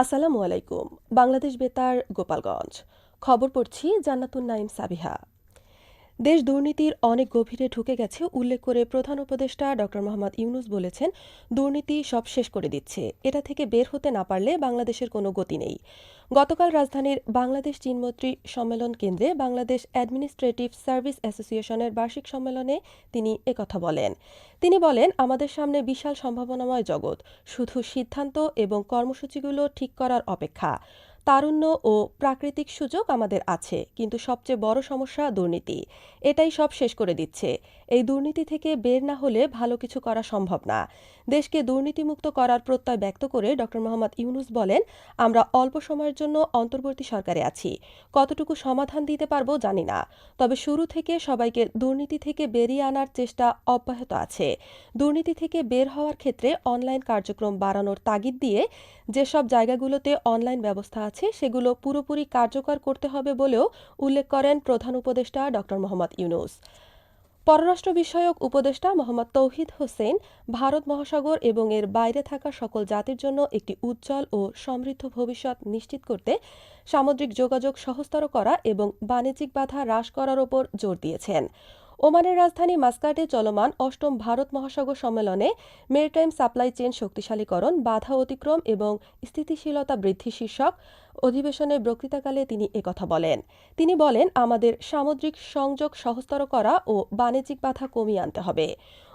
আসসালামু আলাইকুম বাংলাদেশ বেতার গোপালগঞ্জ। খবর পড়ছি জান্নাতুন নাইম সাবিহা। দেশ দুর্নীতির অনেক গভীরে ঢুকে গেছে, উল্লেখ করে প্রধান উপদেষ্টা ড. মোহাম্মদ ইউনুস বলেছেন, দুর্নীতি সব শেষ করে দিচ্ছে। এটা থেকে বের হতে না পারলে বাংলাদেশের কোনো গতি নেই। গতকাল রাজধানীর বাংলাদেশ চীনমৈত্রী সম্মেলন কেন্দ্রে বাংলাদেশ অ্যাডমিনিস্ট্রেটিভ সার্ভিস অ্যাসোসিয়েশনের বার্ষিক সম্মেলনে তিনি একথা বলেন। তিনি বলেন, আমাদের সামনে বিশাল সম্ভাবনাময় জগৎ, শুধু সিদ্ধান্ত এবং কর্মসূচিগুলো ঠিক করার অপেক্ষা। তারুণ্য ও প্রাকৃতিক সুযোগ আমাদের আছে, কিন্তু সবচেয়ে বড় সমস্যা দুর্নীতি। এটাই সব শেষ করে দিচ্ছে। এই দুর্নীতি থেকে বের না হলে ভালো কিছু করা সম্ভব না। দেশকে দুর্নীতিমুক্ত করার প্রত্যয় ব্যক্ত করে ড. মোহাম্মদ ইউনুস বলেন, আমরা অল্প সময়ের জন্য অন্তর্বর্তী সরকারে আছি। কতটুকু সমাধান দিতে পারব জানি না। তবে শুরু থেকে সবাইকে দুর্নীতি থেকে বেরিয়ে আনার চেষ্টা অব্যাহত আছে। দুর্নীতি থেকে বের হওয়ার ক্ষেত্রে অনলাইন কার্যক্রম বাড়ানোর তাগিদ দিয়ে যেসব জায়গাগুলোতে অনলাইন ব্যবস্থা আছে সেগুলো পুরোপুরি কার্যকর করতে হবে বলেও উল্লেখ করেন প্রধান উপদেষ্টা ড. মোহাম্মদ ইউনুস। পররাষ্ট্র বিষয়ক উপদেষ্টা মোহাম্মদ তৌহিদ হোসেন ভারত মহাসাগর এবং এর বাইরে থাকা সকল জাতির জন্য একটি উজ্জ্বল ও সমৃদ্ধ ভবিষ্যৎ নিশ্চিত করতে সামুদ্রিক যোগাযোগ সহজতর করা এবং বাণিজ্যিক বাধা হ্রাস করার ওপর জোর দিয়েছেন। ওমানের রাজধানী মাস্কাটে চলমান অষ্টম ভারত মহাসাগর সম্মেলনে মেরিটাইম সাপ্লাই চেন শক্তিশালীকরণ, বাধা অতিক্রম এবং স্থিতিশীলতা বৃদ্ধি শীর্ষক অধিবেশনে বক্তৃতাকালে তিনি একথা বলেন। তিনি বলেন, আমাদের সামুদ্রিক সংযোগ সহজতর করা ও বাণিজ্যিক বাধা কমিয়ে আনতে হবে।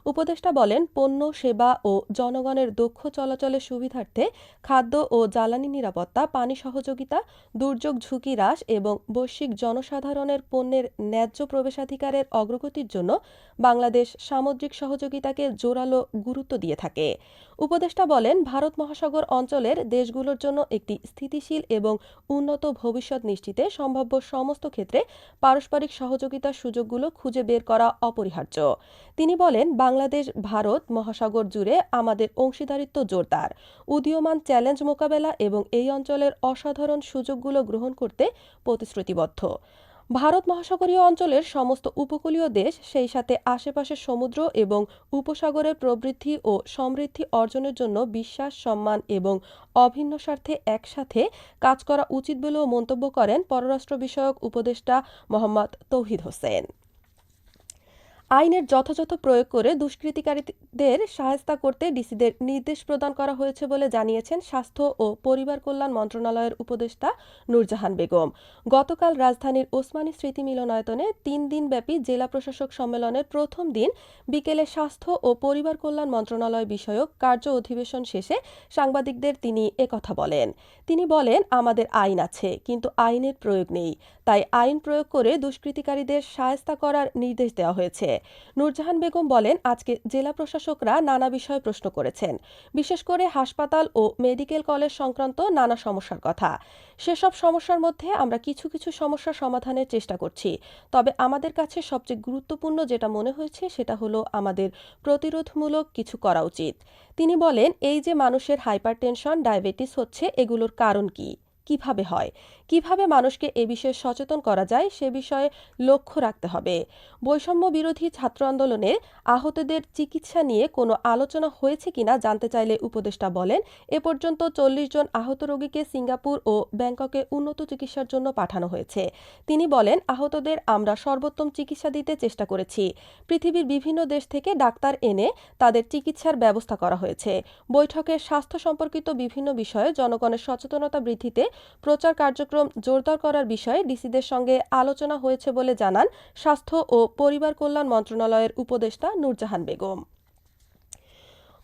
উপদেষ্টা বলেন, পণ্য, সেবা ও জনগণের দক্ষ চলাচলের সুবিধার্থে খাদ্য ও জ্বালানি নিরাপত্তা, পানি সহযোগিতা, দুর্যোগ ঝুঁকি হ্রাস এবং বৈশ্বিক জনসাধারণের পণ্যের ন্যায্য প্রবেশাধিকারের অগ্রগতির জন্য বাংলাদেশ সামুদ্রিক সহযোগিতাকে জোরালো গুরুত্ব দিয়ে থাকে। উপদেষ্টা বলেন, ভারত মহাসাগর অঞ্চলের দেশগুলোর জন্য একটি স্থিতিশীল এবং উন্নত ভবিষ্যৎ নিশ্চিতে সম্ভাব্য সমস্ত ক্ষেত্রে পারস্পরিক সহযোগিতার সুযোগগুলো খুঁজে বের করা অপরিহার্য। তিনি বলেন বাংলাদেশ, ভারত মহাসাগর জুড়ে আমাদের অংশীদারিত্ব জোরদার। উদীয়মান চ্যালেঞ্জ মোকাবেলা এবং এই অঞ্চলের অসাধারণ সুযোগগুলো গ্রহণ করতে প্রতিশ্রুতিবদ্ধ। ভারত মহাসাগরীয় অঞ্চলের সমস্ত উপকূলীয় দেশ, সেই সাথে আশেপাশের সমুদ্র এবং উপসাগরের প্রবৃদ্ধি ও সমৃদ্ধি অর্জনের জন্য বিশ্বাস, সম্মান এবং অভিন্ন স্বার্থে একসাথে কাজ করা উচিত বলেও মন্তব্য করেন পররাষ্ট্র বিষয়ক উপদেষ্টা মোহাম্মদ তৌহিদ হোসেন। আইনের যথাযথ প্রয়োগ করে দুষ্কৃতিকারীদের সাহায্য করতে ডিসিদের নির্দেশ প্রদান করা হয়েছে বলে জানিয়েছেন স্বাস্থ্য ও পরিবার কল্যাণ মন্ত্রণালয়ের উপদেষ্টা নূরজাহান বেগম। গতকাল রাজধানীর ওসমানী স্মৃতি মিলনায়তনে তিন দিনব্যাপী জেলা প্রশাসক সম্মেলনের প্রথম দিন বিকেলে স্বাস্থ্য ও পরিবার কল্যাণ মন্ত্রণালয় বিষয়ক কার্য অধিবেশন শেষে সাংবাদিকদের তিনি একথা বলেন। তিনি বলেন, আমাদের আইন আছে, কিন্তু আইনের প্রয়োগ নেই। তাই আইন প্রয়োগ করে দুষ্কৃতিকারীদের সায়স্তা করার নির্দেশ দেওয়া হয়েছে। নূরজাহান বেগম বলেন, আজকে জেলা প্রশাসকরা নানা বিষয়ে প্রশ্ন করেছেন। বিশেষ করে হাসপাতাল ও মেডিকেল কলেজ সংক্রান্ত নানা সমস্যার কথা। সেসব সমস্যার মধ্যে আমরা কিছু কিছু সমস্যা সমাধানের চেষ্টা করছি। তবে আমাদের কাছে সবচেয়ে গুরুত্বপূর্ণ যেটা মনে হয়েছে, সেটা হলো আমাদের প্রতিরোধমূলক কিছু করা উচিত। তিনি বলেন, এই যে মানুষের হাইপারটেনশন, ডায়াবেটিস হচ্ছে, এগুলোর কারণ কী? কীভাবে হয়? কীভাবে মানুষকে এ বিষয়ে সচেতন করা যায় সে বিষয়ে লক্ষ্য রাখতে হবে। বৈষম্য বিরোধী ছাত্র আন্দোলনে আহতদের চিকিৎসা নিয়ে কোনো আলোচনা হয়েছে কিনা জানতে চাইলে উপদেষ্টা বলেন, এ পর্যন্ত চল্লিশ জন আহত রোগীকে সিঙ্গাপুর ও ব্যাংককে উন্নত চিকিৎসার জন্য পাঠানো হয়েছে। তিনি বলেন, আহতদের আমরা সর্বোত্তম চিকিৎসা দিতে চেষ্টা করেছি। পৃথিবীর বিভিন্ন দেশ থেকে ডাক্তার এনে তাদের চিকিৎসার ব্যবস্থা করা হয়েছে। বৈঠকে স্বাস্থ্য সম্পর্কিত বিভিন্ন বিষয়ে জনগণের সচেতনতা বৃদ্ধিতে প্রচার কার্যক্রম জোরদার করার বিষয়ে ডিসিদের সঙ্গে আলোচনা হয়েছে বলে জানান স্বাস্থ্য ও পরিবার কল্যাণ মন্ত্রণালয়ের উপদেষ্টা নূরজাহান বেগম।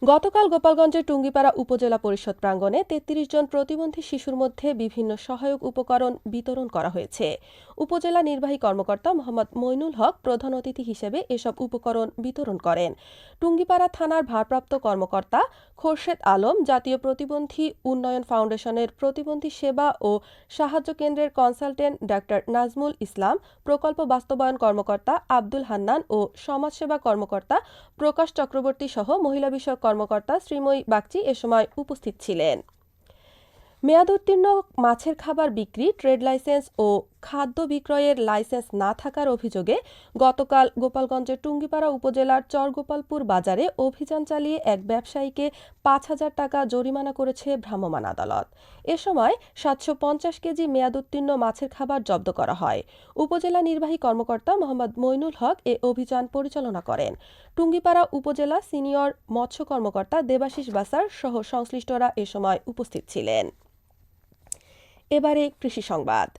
গতকাল গোপালগঞ্জের টুঙ্গিপাড়া উপজেলা পরিষদ প্রাঙ্গণে তেত্রিশ জন প্রতিবন্ধী শিশুর মধ্যে বিভিন্ন সহায়ক উপকরণ বিতরণ করা হয়েছে। উপজেলা নির্বাহী কর্মকর্তা মোহাম্মদ মইনুল হক প্রধান অতিথি হিসেবে এসব উপকরণ বিতরণ করেন। টুঙ্গিপাড়া থানার ভারপ্রাপ্ত কর্মকর্তা খোরশেদ আলম জাতীয় প্রতিবন্ধী উন্নয়ন ফাউন্ডেশনের প্রতিবন্ধী সেবা ও সাহায্য কেন্দ্রের কনসালটেন্ট ডাক্তার নাজমুল ইসলাম, প্রকল্প বাস্তবায়ন কর্মকর্তা আব্দুল হান্নান ও সমাজসেবা কর্মকর্তা প্রকাশ চক্রবর্তী সহ মহিলা বিষয়ক কর্মকর্তা শ্রীময়ী বাগচি এ সময় উপস্থিত ছিলেন। মেয়াদোত্তীর্ণ মাছের খাবার বিক্রি ট্রেড লাইসেন্স ও খাদ্য বিক্রয়ের লাইসেন্স না থাকার অভিযোগে গতকাল গোপালগঞ্জের টুঙ্গিপাড়া উপজেলার চরগোপালপুর বাজারে অভিযান চালিয়ে এক ব্যবসায়ীকে পাঁচ হাজার টাকা জরিমানা করেছে ভ্রাম্যমাণ আদালত। এ সময় সাতশো পঞ্চাশ কেজি মেয়াদোত্তীর্ণ মাছের খাবার জব্দ করা হয়। উপজেলা নির্বাহী কর্মকর্তা মোহাম্মদ মইনুল হক এ অভিযান পরিচালনা করেন। টুঙ্গিপাড়া উপজেলা সিনিয়র মৎস্য কর্মকর্তা দেবাশিস বাসার সহ সংশ্লিষ্টরা এ সময় উপস্থিত ছিলেন। এবারে কৃষি সংবাদ।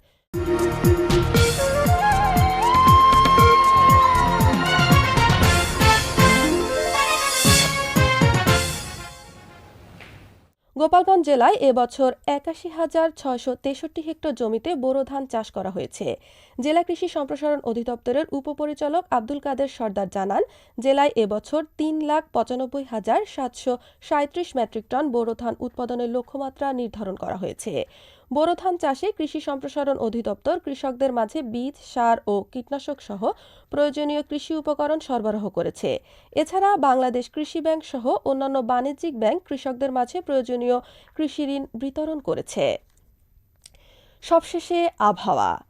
গোপালগঞ্জ জেলায় এবছর একাশি হাজার ছয়শো তেষট্টি হেক্টর জমিতে বোরো ধান চাষ করা হয়েছে। জেলা কৃষি সম্প্রসারণ অধিদপ্তরের উপপরিচালক আব্দুল কাদের সর্দার জানান, জেলায় এবছর তিন লাখ পঁচানব্বই হাজার সাতশো সাঁত্রিশ মেট্রিক টন বোরো ধান উৎপাদনের লক্ষ্যমাত্রা নির্ধারণ করা হয়েছে। বোরো ধান চাষে কৃষি সম্প্রসারণ অধিদপ্তর, কৃষকদের মাঝে বীজ, সার ও কীটনাশক সহ প্রয়োজনীয় কৃষি উপকরণ সরবরাহ করেছে। এছাড়া বাংলাদেশ কৃষি ব্যাংক সহ অন্যান্য বাণিজ্যিক ব্যাংক কৃষকদের মাঝে প্রয়োজনীয় কৃষি ঋণ বিতরণ করেছে। সবশেষে আবহাওয়া।